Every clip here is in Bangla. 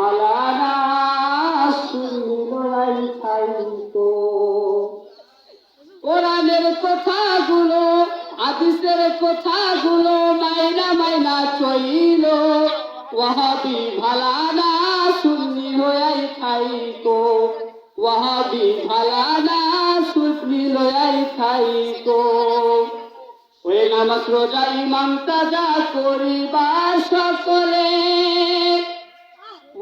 ভালানা শুনিলাই খাইতো কোরআনের কথাগুলো, হাদিসের কথাগুলো মাইনা মাইনা চইল। ওয়াহাবি ভালানা সুন্নি হয়াই খাইতো ওয়াহাবি ভালানা সুন্নি লয়াই খাইতো ওই নামাজ রোজা ইমাম তাজা করিবার সকলে।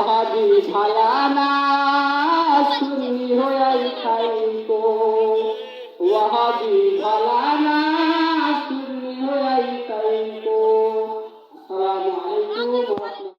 ওয়াহাবি ভালানা সুন্নি হয়ে ওয়াহাবি ভালানা